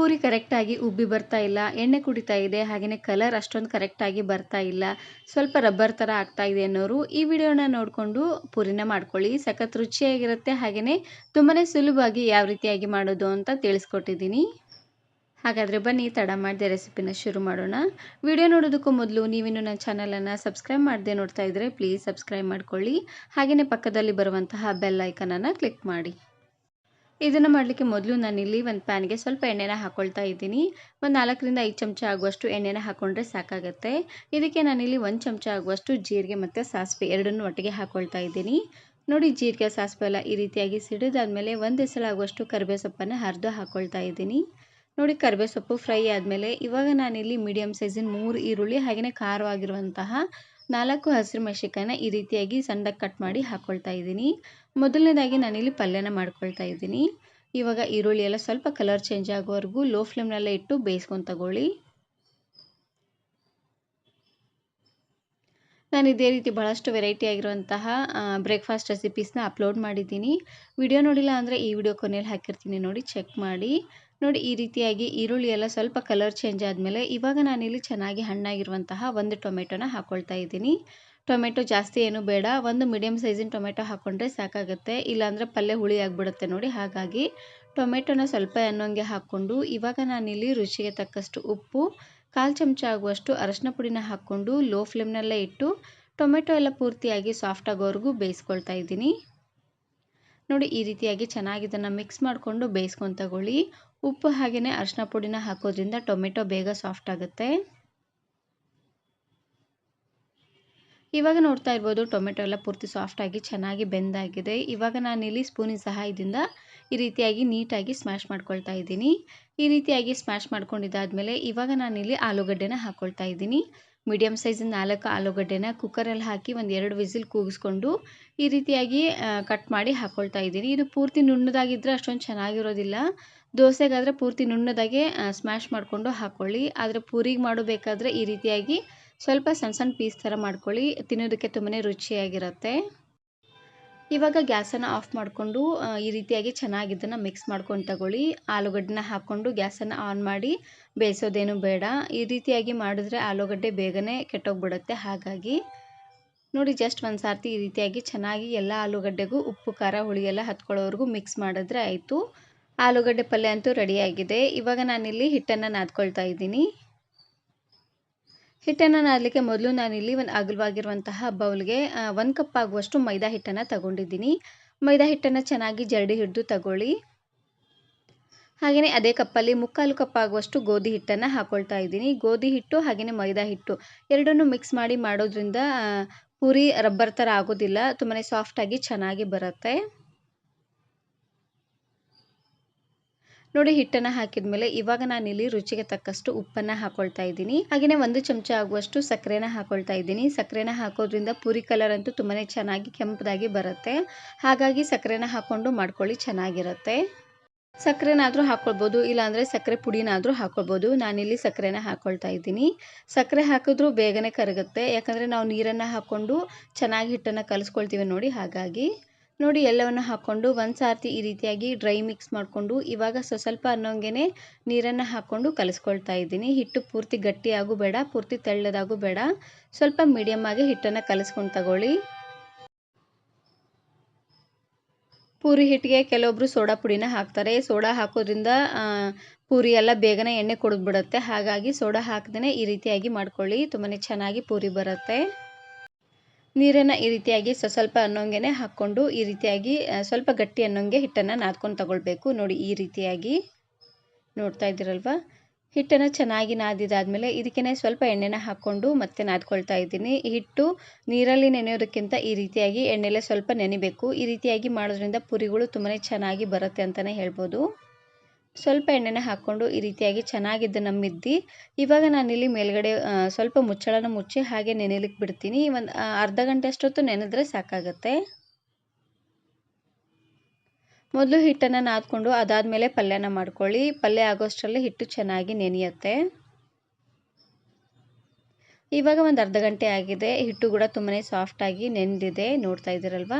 ಪೂರಿ ಕರೆಕ್ಟಾಗಿ ಉಬ್ಬಿ ಬರ್ತಾ ಇಲ್ಲ, ಎಣ್ಣೆ ಕುಡಿತಾ ಇದೆ ಹಾಗೆಯೇ ಕಲರ್ ಅಷ್ಟೊಂದು ಕರೆಕ್ಟಾಗಿ ಬರ್ತಾ ಇಲ್ಲ, ಸ್ವಲ್ಪ ರಬ್ಬರ್ ಥರ ಆಗ್ತಾ ಇದೆ ಅನ್ನೋರು ಈ ವಿಡಿಯೋನ ನೋಡಿಕೊಂಡು ಪೂರಿನ ಮಾಡ್ಕೊಳ್ಳಿ. ಸಖತ್ ರುಚಿಯಾಗಿರುತ್ತೆ ಹಾಗೆಯೇ ತುಂಬಾ ಸುಲಭವಾಗಿ ಯಾವ ರೀತಿಯಾಗಿ ಮಾಡೋದು ಅಂತ ತಿಳಿಸ್ಕೊಟ್ಟಿದ್ದೀನಿ. ಹಾಗಾದರೆ ಬನ್ನಿ, ತಡ ಮಾಡಿದೆ ರೆಸಿಪಿನ ಶುರು ಮಾಡೋಣ. ವಿಡಿಯೋ ನೋಡೋದಕ್ಕೂ ಮೊದಲು ನೀವಿನ್ನು ನನ್ನ ಚಾನಲನ್ನು ಸಬ್ಸ್ಕ್ರೈಬ್ ಮಾಡದೆ ನೋಡ್ತಾ ಇದ್ದರೆ ಪ್ಲೀಸ್ ಸಬ್ಸ್ಕ್ರೈಬ್ ಮಾಡ್ಕೊಳ್ಳಿ. ಹಾಗೆಯೇ ಪಕ್ಕದಲ್ಲಿ ಬರುವಂತಹ ಬೆಲ್ ಐಕನನ್ನು ಕ್ಲಿಕ್ ಮಾಡಿ. ಇದನ್ನು ಮಾಡಲಿಕ್ಕೆ ಮೊದಲು ನಾನಿಲ್ಲಿ ಒಂದು ಪ್ಯಾನ್ಗೆ ಸ್ವಲ್ಪ ಎಣ್ಣೆನ ಹಾಕ್ಕೊಳ್ತಾ ಇದ್ದೀನಿ. ಒಂದು ನಾಲ್ಕರಿಂದ ಐದು ಚಮಚ ಆಗುವಷ್ಟು ಎಣ್ಣೆನ ಹಾಕ್ಕೊಂಡ್ರೆ ಸಾಕಾಗುತ್ತೆ. ಇದಕ್ಕೆ ನಾನಿಲ್ಲಿ ಒಂದು ಚಮಚ ಆಗುವಷ್ಟು ಜೀರಿಗೆ ಮತ್ತು ಸಾಸಿವೆ ಎರಡನ್ನೂ ಒಟ್ಟಿಗೆ ಹಾಕ್ಕೊಳ್ತಾ ಇದ್ದೀನಿ. ನೋಡಿ ಜೀರಿಗೆ, ಸಾಸಿವೆ ಎಲ್ಲ ಈ ರೀತಿಯಾಗಿ ಸಿಡಿದಾದ್ಮೇಲೆ ಒಂದು ಆಗುವಷ್ಟು ಕರಿಬೇ ಸೊಪ್ಪನ್ನು ಹರಿದು ಹಾಕ್ಕೊಳ್ತಾ ಇದ್ದೀನಿ. ನೋಡಿ ಕರಿಬೇ ಸೊಪ್ಪು ಫ್ರೈ ಆದಮೇಲೆ ಇವಾಗ ನಾನಿಲ್ಲಿ ಮೀಡಿಯಮ್ ಸೈಜಿನ ಮೂರು ಈರುಳ್ಳಿ ಹಾಗೆಯೇ ಖಾರವಾಗಿರುವಂತಹ ನಾಲ್ಕು ಹಸಿರು ಮೆಣಸಿಕಾಯಿನ ಈ ರೀತಿಯಾಗಿ ಸಣ್ಣದಾಗಿ ಕಟ್ ಮಾಡಿ ಹಾಕ್ಕೊಳ್ತಾ ಇದ್ದೀನಿ. ಮೊದಲನೇದಾಗಿ ನಾನಿಲ್ಲಿ ಪಲ್ಯನ ಮಾಡ್ಕೊಳ್ತಾ ಇದ್ದೀನಿ. ಇವಾಗ ಈರುಳ್ಳಿ ಎಲ್ಲ ಸ್ವಲ್ಪ ಕಲರ್ ಚೇಂಜ್ ಆಗೋವರೆಗೂ ಲೋ ಫ್ಲೇಮ್ನಲ್ಲೇ ಇಟ್ಟು ಬೇಯಿಸ್ಕೊಂಡು ತಗೊಳ್ಳಿ. ನಾನು ಇದೇ ರೀತಿ ಬಹಳಷ್ಟು ವೆರೈಟಿ ಆಗಿರುವಂತಹ ಬ್ರೇಕ್ಫಾಸ್ಟ್ ರೆಸಿಪೀಸ್ನ ಅಪ್ಲೋಡ್ ಮಾಡಿದ್ದೀನಿ. ವಿಡಿಯೋ ನೋಡಿಲ್ಲ ಅಂದರೆ ಈ ವಿಡಿಯೋ ಕೊನೆಯಲ್ಲಿ ಹಾಕಿರ್ತೀನಿ ನೋಡಿ ಚೆಕ್ ಮಾಡಿ. ನೋಡಿ ಈ ರೀತಿಯಾಗಿ ಈರುಳ್ಳಿ ಎಲ್ಲ ಸ್ವಲ್ಪ ಕಲರ್ ಚೇಂಜ್ ಆದಮೇಲೆ ಇವಾಗ ನಾನಿಲ್ಲಿ ಚೆನ್ನಾಗಿ ಹಣ್ಣಾಗಿರುವಂತಹ ಒಂದು ಟೊಮೆಟೊನ ಹಾಕ್ಕೊಳ್ತಾ ಇದ್ದೀನಿ. ಟೊಮೆಟೊ ಜಾಸ್ತಿ ಏನು ಬೇಡ. ಒಂದು ಮೀಡಿಯಮ್ ಸೈಜಿನ ಟೊಮೆಟೊ ಹಾಕ್ಕೊಂಡ್ರೆ ಸಾಕಾಗುತ್ತೆ. ಇಲ್ಲಾಂದರೆ ಪಲ್ಯ ಹುಳಿ ಆಗಿಬಿಡುತ್ತೆ ನೋಡಿ ಹಾಗಾಗಿ ಟೊಮೆಟೊನ ಸ್ವಲ್ಪ ಅನ್ನೋಂಗೆ ಹಾಕ್ಕೊಂಡು ಇವಾಗ ನಾನಿಲ್ಲಿ ರುಚಿಗೆ ತಕ್ಕಷ್ಟು ಉಪ್ಪು, ಕಾಲು ಚಮಚ ಆಗುವಷ್ಟು ಅರಶಿನ ಪುಡಿನ ಹಾಕ್ಕೊಂಡು ಲೋ ಫ್ಲೇಮ್ನಲ್ಲೇ ಇಟ್ಟು ಟೊಮೆಟೊ ಎಲ್ಲ ಪೂರ್ತಿಯಾಗಿ ಸಾಫ್ಟ್ ಆಗೋವರೆಗೂ ಬೇಯಿಸ್ಕೊಳ್ತಾ ಇದ್ದೀನಿ. ನೋಡಿ ಈ ರೀತಿಯಾಗಿ ಚೆನ್ನಾಗಿ ಇದನ್ನು ಮಿಕ್ಸ್ ಮಾಡಿಕೊಂಡು ಬೇಯಿಸ್ಕೊಂಡು ತಗೊಳ್ಳಿ. ಉಪ್ಪು ಹಾಗೆಯೇ ಅರಿಶಿನ ಪುಡಿನ ಹಾಕೋದ್ರಿಂದ ಟೊಮೆಟೊ ಬೇಗ ಸಾಫ್ಟ್ ಆಗುತ್ತೆ. ಇವಾಗ ನೋಡ್ತಾ ಇರ್ಬೋದು ಟೊಮೆಟೊ ಎಲ್ಲ ಪೂರ್ತಿ ಸಾಫ್ಟಾಗಿ ಚೆನ್ನಾಗಿ ಬೆಂದಾಗಿದೆ ಇವಾಗ ನಾನಿಲ್ಲಿ ಸ್ಪೂನಿನ ಸಹಾಯದಿಂದ ಈ ರೀತಿಯಾಗಿ ನೀಟಾಗಿ ಸ್ಮ್ಯಾಶ್ ಮಾಡ್ಕೊಳ್ತಾ ಇದ್ದೀನಿ. ಈ ರೀತಿಯಾಗಿ ಸ್ಮ್ಯಾಶ್ ಮಾಡ್ಕೊಂಡಿದ್ದಾದಮೇಲೆ ಇವಾಗ ನಾನಿಲ್ಲಿ ಆಲೂಗಡ್ಡೆನ ಹಾಕ್ಕೊಳ್ತಾ ಇದ್ದೀನಿ. ಮೀಡಿಯಮ್ ಸೈಜ್ ನಾಲ್ಕು ಆಲೂಗಡ್ಡೆನ ಕುಕ್ಕರಲ್ಲಿ ಹಾಕಿ ಒಂದು ಎರಡು ವಿಸಿಲ್ ಕೂಗಿಸ್ಕೊಂಡು ಈ ರೀತಿಯಾಗಿ ಕಟ್ ಮಾಡಿ ಹಾಕ್ಕೊಳ್ತಾ ಇದ್ದೀನಿ. ಇದು ಪೂರ್ತಿ ನುಣ್ಣದಾಗಿದ್ದರೆ ಅಷ್ಟೊಂದು ಚೆನ್ನಾಗಿರೋದಿಲ್ಲ. ದೋಸೆಗಾದರೆ ಪೂರ್ತಿ ನುಣ್ಣದಾಗೆ ಸ್ಮ್ಯಾಶ್ ಮಾಡಿಕೊಂಡು ಹಾಕ್ಕೊಳ್ಳಿ ಆದರೆ ಪೂರಿಗೆ ಮಾಡಬೇಕಾದ್ರೆ ಈ ರೀತಿಯಾಗಿ ಸ್ವಲ್ಪ ಸಣ್ಣ ಸಣ್ಣ ಪೀಸ್ ಥರ ಮಾಡ್ಕೊಳ್ಳಿ. ತಿನ್ನೋದಕ್ಕೆ ತುಂಬಾ ರುಚಿಯಾಗಿರುತ್ತೆ. ಇವಾಗ ಗ್ಯಾಸನ್ನು ಆಫ್ ಮಾಡಿಕೊಂಡು ಈ ರೀತಿಯಾಗಿ ಚೆನ್ನಾಗಿ ಇದನ್ನು ಮಿಕ್ಸ್ ಮಾಡ್ಕೊಂಡು ತಗೊಳ್ಳಿ. ಆಲೂಗಡ್ಡೆನ ಹಾಕ್ಕೊಂಡು ಗ್ಯಾಸನ್ನು ಆನ್ ಮಾಡಿ ಬೇಯಿಸೋದೇನು ಬೇಡ. ಈ ರೀತಿಯಾಗಿ ಮಾಡಿದ್ರೆ ಆಲೂಗಡ್ಡೆ ಬೇಗನೆ ಕೆಟ್ಟೋಗ್ಬಿಡುತ್ತೆ. ಹಾಗಾಗಿ ನೋಡಿ, ಜಸ್ಟ್ ಒಂದು ಸಾರ್ತಿ ಈ ರೀತಿಯಾಗಿ ಚೆನ್ನಾಗಿ ಎಲ್ಲ ಆಲೂಗಡ್ಡೆಗೂ ಉಪ್ಪು, ಖಾರ, ಹುಳಿ ಎಲ್ಲ ಹತ್ಕೊಳ್ಳೋವರೆಗೂ ಮಿಕ್ಸ್ ಮಾಡಿದ್ರೆ ಆಯಿತು. ಆಲೂಗಡ್ಡೆ ಪಲ್ಯ ಅಂತೂ ರೆಡಿಯಾಗಿದೆ ಇವಾಗ ನಾನಿಲ್ಲಿ ಹಿಟ್ಟನ್ನು ನಾದ್ಕೊಳ್ತಾ ಇದ್ದೀನಿ. ಹಿಟ್ಟನ್ನು ನಾದಲಿಕ್ಕೆ ಮೊದಲು ನಾನಿಲ್ಲಿ ಒಂದು ಅಗಲವಾಗಿರುವಂತಹ ಬೌಲ್ಗೆ ಒಂದು ಕಪ್ ಆಗುವಷ್ಟು ಮೈದಾ ಹಿಟ್ಟನ್ನು ತಗೊಂಡಿದ್ದೀನಿ. ಮೈದಾ ಹಿಟ್ಟನ್ನು ಚೆನ್ನಾಗಿ ಜರಡಿ ಹಿಡಿದು ತಗೊಳ್ಳಿ. ಹಾಗೆಯೇ ಅದೇ ಕಪ್ಪಲ್ಲಿ ಮುಕ್ಕಾಲು ಕಪ್ ಆಗುವಷ್ಟು ಗೋಧಿ ಹಿಟ್ಟನ್ನು ಹಾಕೊಳ್ತಾ ಇದ್ದೀನಿ. ಗೋಧಿ ಹಿಟ್ಟು ಹಾಗೆಯೇ ಮೈದಾ ಹಿಟ್ಟು ಎರಡನ್ನೂ ಮಿಕ್ಸ್ ಮಾಡಿ ಮಾಡೋದ್ರಿಂದ ಪೂರಿ ರಬ್ಬರ್ ಥರ ಆಗೋದಿಲ್ಲ. ತುಂಬಾ ಸಾಫ್ಟಾಗಿ ಚೆನ್ನಾಗಿ ಬರುತ್ತೆ. ನೋಡಿ ಹಿಟ್ಟನ್ನು ಹಾಕಿದ ಮೇಲೆ ಇವಾಗ ನಾನಿಲ್ಲಿ ರುಚಿಗೆ ತಕ್ಕಷ್ಟು ಉಪ್ಪನ್ನು ಹಾಕೊಳ್ತಾ ಇದ್ದೀನಿ. ಹಾಗೆಯೇ ಒಂದು ಚಮಚ ಆಗುವಷ್ಟು ಸಕ್ಕರೆನ ಹಾಕೊಳ್ತಾ ಇದ್ದೀನಿ. ಸಕ್ಕರೆನ ಹಾಕೋದ್ರಿಂದ ಪೂರಿ ಕಲರ್ ಅಂತೂ ತುಂಬಾ ಚೆನ್ನಾಗಿ ಕೆಂಪದಾಗಿ ಬರುತ್ತೆ. ಹಾಗಾಗಿ ಸಕ್ಕರೆನ ಹಾಕ್ಕೊಂಡು ಮಾಡ್ಕೊಳ್ಳಿ, ಚೆನ್ನಾಗಿರುತ್ತೆ. ಸಕ್ಕರೆನಾದರೂ ಹಾಕ್ಕೊಳ್ಬೋದು ಇಲ್ಲಾಂದರೆ ಸಕ್ಕರೆ ಪುಡಿನಾದರೂ ಹಾಕ್ಕೊಳ್ಬೋದು ನಾನಿಲ್ಲಿ ಸಕ್ಕರೆನ ಹಾಕ್ಕೊಳ್ತಾ ಇದ್ದೀನಿ. ಸಕ್ಕರೆ ಹಾಕಿದ್ರೂ ಬೇಗನೆ ಕರಗುತ್ತೆ. ಯಾಕಂದರೆ ನಾವು ನೀರನ್ನು ಹಾಕ್ಕೊಂಡು ಚೆನ್ನಾಗಿ ಹಿಟ್ಟನ್ನು ಕಲಿಸ್ಕೊಳ್ತೀವಿ ನೋಡಿ ಹಾಗಾಗಿ. ನೋಡಿ ಎಲ್ಲವನ್ನು ಹಾಕ್ಕೊಂಡು ಒಂದು ಸಾರ್ತಿ ಈ ರೀತಿಯಾಗಿ ಡ್ರೈ ಮಿಕ್ಸ್ ಮಾಡಿಕೊಂಡು ಇವಾಗ ಸ್ವಲ್ಪ ಅನ್ನೋಂಗೆ ನೀರನ್ನು ಹಾಕ್ಕೊಂಡು ಕಲಿಸ್ಕೊಳ್ತಾ ಇದ್ದೀನಿ. ಹಿಟ್ಟು ಪೂರ್ತಿ ಗಟ್ಟಿಯಾಗೂ ಬೇಡ, ಪೂರ್ತಿ ತೆಳ್ಳದಾಗೂ ಬೇಡ. ಸ್ವಲ್ಪ ಮೀಡಿಯಮ್ ಆಗಿ ಹಿಟ್ಟನ್ನು ಕಲಿಸ್ಕೊಂಡು ತಗೊಳ್ಳಿ. ಪೂರಿ ಹಿಟ್ಟಿಗೆ ಕೆಲವೊಬ್ಬರು ಸೋಡಾ ಪುಡಿನ ಹಾಕ್ತಾರೆ. ಸೋಡಾ ಹಾಕೋದ್ರಿಂದ ಪೂರಿ ಎಲ್ಲ ಬೇಗನೆ ಎಣ್ಣೆ ಕುಡಿದ್ಬಿಡುತ್ತೆ. ಹಾಗಾಗಿ ಸೋಡಾ ಹಾಕ್ದೇ ಈ ರೀತಿಯಾಗಿ ಮಾಡ್ಕೊಳ್ಳಿ. ತುಂಬಾ ಚೆನ್ನಾಗಿ ಪೂರಿ ಬರುತ್ತೆ. ನೀರನ್ನು ಈ ರೀತಿಯಾಗಿ ಸ್ವಲ್ಪ ಅನ್ನೋಂಗೆ ಹಾಕ್ಕೊಂಡು ಈ ರೀತಿಯಾಗಿ ಸ್ವಲ್ಪ ಗಟ್ಟಿ ಅನ್ನೋಂಗೆ ಹಿಟ್ಟನ್ನು ನಾದ್ಕೊಂಡು ತಗೊಳ್ಬೇಕು. ನೋಡಿ ಈ ರೀತಿಯಾಗಿ ನೋಡ್ತಾ ಇದ್ದೀರಲ್ವ? ಹಿಟ್ಟನ್ನು ಚೆನ್ನಾಗಿ ನಾದಿದಾದಮೇಲೆ ಇದಕ್ಕೆ ಸ್ವಲ್ಪ ಎಣ್ಣೆನ ಹಾಕ್ಕೊಂಡು ಮತ್ತೆ ನಾದ್ಕೊಳ್ತಾ ಇದ್ದೀನಿ. ಹಿಟ್ಟು ನೀರಲ್ಲಿ ನೆನೆಯೋದಕ್ಕಿಂತ ಈ ರೀತಿಯಾಗಿ ಎಣ್ಣೆಲೆ ಸ್ವಲ್ಪ ನೆನಿಬೇಕು. ಈ ರೀತಿಯಾಗಿ ಮಾಡೋದ್ರಿಂದ ಪುರಿಗಳು ತುಂಬಾ ಚೆನ್ನಾಗಿ ಬರುತ್ತೆ ಅಂತಲೇ ಹೇಳ್ಬೋದು. ಸ್ವಲ್ಪ ಎಣ್ಣೆನ ಹಾಕ್ಕೊಂಡು ಈ ರೀತಿಯಾಗಿ ಚೆನ್ನಾಗಿದ್ದನ್ನು ಮಿದ್ದಿ ಇವಾಗ ನಾನಿಲ್ಲಿ ಮೇಲ್ಗಡೆ ಸ್ವಲ್ಪ ಮುಚ್ಚಳನ ಮುಚ್ಚಿ ಹಾಗೆ ನೆನೆಲಿಕ್ಕೆ ಬಿಡ್ತೀನಿ. ಒಂದು ಅರ್ಧ ಗಂಟೆ ಅಷ್ಟೊತ್ತು ನೆನೆದ್ರೆ ಸಾಕಾಗತ್ತೆ. ಮೊದಲು ಹಿಟ್ಟನ್ನು ನಾದ್ಕೊಂಡು ಅದಾದಮೇಲೆ ಪಲ್ಯನ ಮಾಡ್ಕೊಳ್ಳಿ. ಪಲ್ಯ ಆಗೋಷ್ಟರಲ್ಲಿ ಹಿಟ್ಟು ಚೆನ್ನಾಗಿ ನೆನೆಯುತ್ತೆ. ಇವಾಗ ಒಂದು ಅರ್ಧ ಗಂಟೆ ಆಗಿದೆ. ಹಿಟ್ಟು ಕೂಡ ತುಂಬಾ ಸಾಫ್ಟಾಗಿ ನೆನೆದಿದೆ ನೋಡ್ತಾ ಇದ್ದೀರಲ್ವ?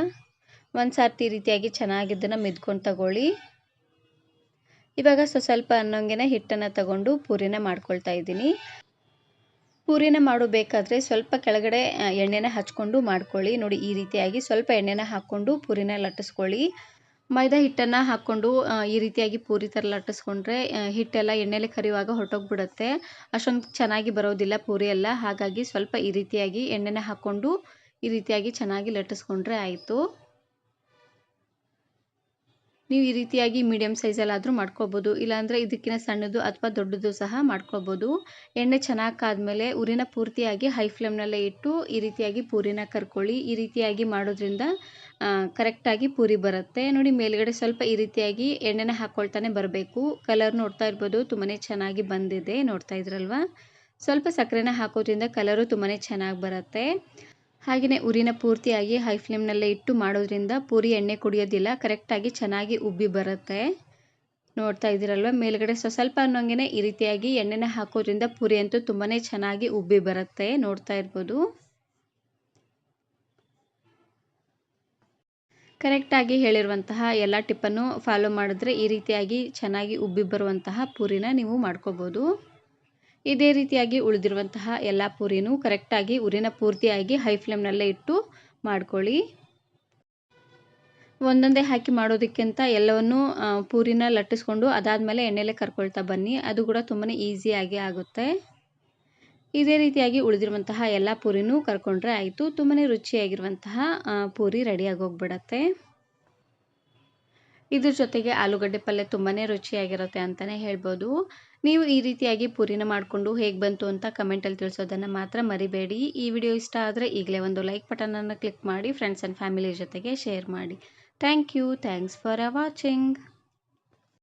ಒಂದು ಸರ್ತಿ ಈ ರೀತಿಯಾಗಿ ಚೆನ್ನಾಗಿದ್ದನ್ನು ಮಿದ್ಕೊಂಡು ತಗೊಳ್ಳಿ. ಇವಾಗ ಸ್ವ ಸ್ವಲ್ಪ ಹಿಟ್ಟನ್ನು ತಗೊಂಡು ಪೂರಿನ ಮಾಡ್ಕೊಳ್ತಾ ಇದ್ದೀನಿ. ಪೂರಿನ ಮಾಡಬೇಕಾದ್ರೆ ಸ್ವಲ್ಪ ಕೆಳಗಡೆ ಎಣ್ಣೆನ ಹಚ್ಕೊಂಡು ಮಾಡ್ಕೊಳ್ಳಿ. ನೋಡಿ, ಈ ರೀತಿಯಾಗಿ ಸ್ವಲ್ಪ ಎಣ್ಣೆನ ಹಾಕ್ಕೊಂಡು ಪೂರಿನ ಲಟ್ಟಿಸ್ಕೊಳ್ಳಿ. ಮೈದಾ ಹಿಟ್ಟನ್ನು ಹಾಕ್ಕೊಂಡು ಈ ರೀತಿಯಾಗಿ ಪೂರಿ ಥರ ಲಟ್ಟಿಸ್ಕೊಂಡ್ರೆ ಹಿಟ್ಟೆಲ್ಲ ಎಣ್ಣೆಲಿ ಕರಿಯುವಾಗ ಹೊರಟೋಗ್ಬಿಡುತ್ತೆ. ಅಷ್ಟೊಂದು ಚೆನ್ನಾಗಿ ಬರೋದಿಲ್ಲ ಪೂರಿ ಎಲ್ಲ. ಹಾಗಾಗಿ ಸ್ವಲ್ಪ ಈ ರೀತಿಯಾಗಿ ಎಣ್ಣೆನ ಹಾಕ್ಕೊಂಡು ಈ ರೀತಿಯಾಗಿ ಚೆನ್ನಾಗಿ ಲಟ್ಟಿಸ್ಕೊಂಡ್ರೆ ಆಯಿತು. ನೀವು ಈ ರೀತಿಯಾಗಿ ಮೀಡಿಯಮ್ ಸೈಜಲ್ಲಾದರೂ ಮಾಡ್ಕೋಬೋದು. ಇಲ್ಲಾಂದರೆ ಇದಕ್ಕಿಂತ ಸಣ್ಣದು ಅಥವಾ ದೊಡ್ಡದು ಸಹ ಮಾಡ್ಕೋಬೋದು. ಎಣ್ಣೆ ಚೆನ್ನಾಗಿ ಕಾದ್ಮೇಲೆ ಉರಿನ ಪೂರ್ತಿಯಾಗಿ ಹೈ ಫ್ಲೇಮ್ನಲ್ಲೇ ಇಟ್ಟು ಈ ರೀತಿಯಾಗಿ ಪೂರಿನ ಕರ್ಕೊಳ್ಳಿ. ಈ ರೀತಿಯಾಗಿ ಮಾಡೋದ್ರಿಂದ ಕರೆಕ್ಟಾಗಿ ಪೂರಿ ಬರುತ್ತೆ. ನೋಡಿ, ಮೇಲ್ಗಡೆ ಸ್ವಲ್ಪ ಈ ರೀತಿಯಾಗಿ ಎಣ್ಣೆನ ಹಾಕ್ಕೊಳ್ತಾನೆ ಬರಬೇಕು. ಕಲರ್ ನೋಡ್ತಾ ಇರ್ಬೋದು. ತುಂಬಾ ಚೆನ್ನಾಗಿ ಬಂದಿದೆ. ನೋಡ್ತಾ ಇದ್ರಲ್ವಾ? ಸ್ವಲ್ಪ ಸಕ್ಕರೆನ ಹಾಕೋದ್ರಿಂದ ಕಲರು ತುಂಬಾ ಚೆನ್ನಾಗಿ ಬರುತ್ತೆ. ಹಾಗೆಯೇ ಉರಿನ ಪೂರ್ತಿಯಾಗಿ ಹೈ ಫ್ಲೇಮ್ನಲ್ಲೇ ಇಟ್ಟು ಮಾಡೋದ್ರಿಂದ ಪೂರಿ ಎಣ್ಣೆ ಕುಡಿಯೋದಿಲ್ಲ, ಕರೆಕ್ಟಾಗಿ ಚೆನ್ನಾಗಿ ಉಬ್ಬಿ ಬರುತ್ತೆ. ನೋಡ್ತಾ ಇದ್ದೀರಲ್ವ? ಮೇಲ್ಗಡೆ ಸ್ವ ಸ್ವಲ್ಪ ಅನ್ನೋಂಗೆ ಈ ರೀತಿಯಾಗಿ ಎಣ್ಣೆನ ಹಾಕೋದ್ರಿಂದ ಪೂರಿ ಅಂತೂ ತುಂಬಾ ಚೆನ್ನಾಗಿ ಉಬ್ಬಿ ಬರುತ್ತೆ. ನೋಡ್ತಾ ಇರ್ಬೋದು. ಕರೆಕ್ಟಾಗಿ ಹೇಳಿರುವಂತಹ ಎಲ್ಲ ಟಿಪ್ಪನ್ನು ಫಾಲೋ ಮಾಡಿದ್ರೆ ಈ ರೀತಿಯಾಗಿ ಚೆನ್ನಾಗಿ ಉಬ್ಬಿ ಬರುವಂತಹ ಪೂರಿನ ನೀವು ಮಾಡ್ಕೋಬೋದು. ಇದೇ ರೀತಿಯಾಗಿ ಉಳಿದಿರುವಂತಹ ಎಲ್ಲ ಪೂರಿನೂ ಕರೆಕ್ಟಾಗಿ ಉರಿನ ಪೂರ್ತಿಯಾಗಿ ಹೈ ಫ್ಲೇಮ್ನಲ್ಲೇ ಇಟ್ಟು ಮಾಡ್ಕೊಳ್ಳಿ. ಒಂದೊಂದೇ ಹಾಕಿ ಮಾಡೋದಕ್ಕಿಂತ ಎಲ್ಲವನ್ನೂ ಪೂರಿನ ಲಟ್ಟಿಸ್ಕೊಂಡು ಅದಾದಮೇಲೆ ಎಣ್ಣೆಲೆ ಕರ್ಕೊಳ್ತಾ ಬನ್ನಿ. ಅದು ಕೂಡ ತುಂಬಾ ಈಸಿಯಾಗಿ ಆಗುತ್ತೆ. ಇದೇ ರೀತಿಯಾಗಿ ಉಳಿದಿರುವಂತಹ ಎಲ್ಲ ಪೂರಿನೂ ಕರ್ಕೊಂಡ್ರೆ ಆಯಿತು. ತುಂಬಾ ರುಚಿಯಾಗಿರುವಂತಹ ಪೂರಿ ರೆಡಿಯಾಗಿ ಹೋಗ್ಬಿಡತ್ತೆ. ಇದ್ರ ಜೊತೆಗೆ ಆಲೂಗಡ್ಡೆ ಪಲ್ಯ ತುಂಬಾ ರುಚಿಯಾಗಿರುತ್ತೆ ಅಂತಲೇ ಹೇಳ್ಬೋದು. ನೀವು ಈ ರೀತಿಯಾಗಿ ಪೂರಿನ ಮಾಡಿಕೊಂಡು ಹೇಗೆ ಬಂತು ಅಂತ ಕಮೆಂಟಲ್ಲಿ ತಿಳಿಸೋದನ್ನು ಮಾತ್ರ ಮರಿಬೇಡಿ. ಈ ವಿಡಿಯೋ ಇಷ್ಟ ಆದರೆ ಈಗಲೇ ಒಂದು ಲೈಕ್ ಬಟನನ್ನು ಕ್ಲಿಕ್ ಮಾಡಿ ಫ್ರೆಂಡ್ಸ್ ಆ್ಯಂಡ್ ಫ್ಯಾಮಿಲಿ ಜೊತೆಗೆ ಶೇರ್ ಮಾಡಿ. Thank you thanks for watching